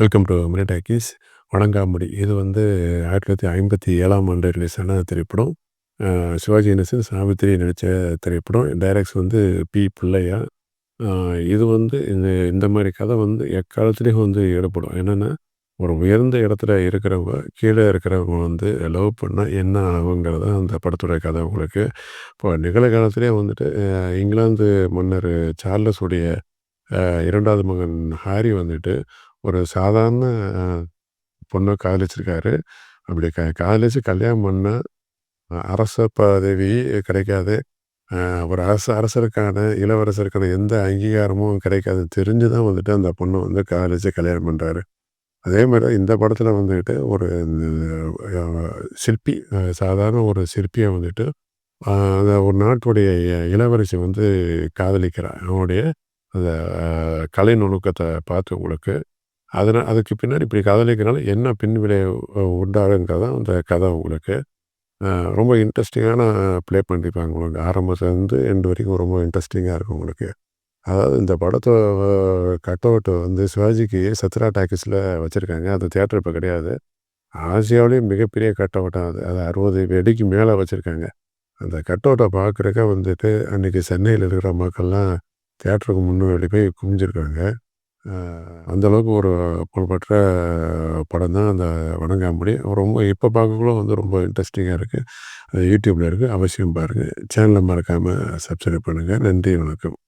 Welcome to mini talkies. Vanangamudi. இது வந்து ஆயிரத்தி தொள்ளாயிரத்தி ஐம்பத்தி ஏழாம் ஆண்டு ரிலீஸ் ஆன திரைப்படம். சிவாஜி கணேசன் சாவித்திரி நடித்த திரைப்படம். டைரக்ட்ஸ் வந்து பி. பிள்ளையா. இது வந்து இந்த இந்த மாதிரி கதை வந்து எக்காலத்துலேயும் வந்து ஈடுபடும். என்னென்னா ஒரு உயர்ந்த இடத்துல இருக்கிறவங்க கீழே இருக்கிறவங்க வந்து லவ் பண்ணால் என்ன ஆகுங்கிறது தான் அந்த படத்துடைய கதை உங்களுக்கு. இப்போ நிகழ்காலத்திலே வந்துட்டு இங்கிலாந்து மன்னர் சார்லஸ் உடைய இரண்டாவது மகன் ஹாரி வந்துட்டு ஒரு சாதாரண பொண்ணை காதலிச்சிருக்காரு அப்படி க காதலிச்சு கல்யாணம் பண்ண அரச பதவி கிடைக்காது. ஒரு அரசு அரசருக்கான இளவரசருக்கான எந்த அங்கீகாரமும் கிடைக்காது. தெரிஞ்சு தான் வந்துட்டு அந்த பொண்ணை வந்து காதலிச்சு கல்யாணம் பண்ணுறாரு அதே மாதிரி தான் இந்த படத்தில் வந்துட்டு ஒரு சிற்பி சாதாரண ஒரு சிற்பியை வந்துட்டு அந்த ஒரு நாட்டுடைய இளவரசி வந்து காதலிக்கிறார் அவனுடைய அந்த கலை நுணுக்கத்தை பார்த்து உங்களுக்கு அதனால் அதுக்கு பின்னாடி இப்படி கதலிக்கிறனால என்ன பின் விளைவு உண்டாகுங்கிறது தான் அந்த கதை உங்களுக்கு ரொம்ப இன்ட்ரெஸ்டிங்கான ப்ளே பண்ணியிருப்பாங்க உங்களுக்கு. ஆரம்பத்துலேருந்து எண்டு வரைக்கும் ரொம்ப இன்ட்ரெஸ்டிங்காக இருக்கும் உங்களுக்கு. அதாவது இந்த படத்தை கட் அவுட்டு வந்து சிவாஜிக்கு சத்ரா டாக்கீஸில் வச்சுருக்காங்க. அந்த தேட்டர் இப்போ கிடையாது. ஆசியாவிலேயும் மிகப்பெரிய கட் அவுட்டாக அது. அது அறுபது வெடிக்கு மேலே வச்சுருக்காங்க. அந்த கட் அவுட்டை பார்க்குறக்க வந்துட்டு அன்றைக்கி சென்னையில் இருக்கிற மக்கள்லாம் தேட்டருக்கு முன்னாடி போய் குமிஞ்சிருக்காங்க. அந்த அளவுக்கு ஒரு புகழ்பெற்ற படம் தான் அந்த வணங்காமுடி ரொம்ப இப்போ பார்க்கக்குள்ள வந்து ரொம்ப இன்ட்ரெஸ்டிங்காக இருக்குது அது யூடியூப்பில் இருக்குது அவசியம் பாருங்கள் சேனலை மறக்காமல் சப்ஸ்கிரைப் பண்ணுங்கள் நன்றி வணக்கம்.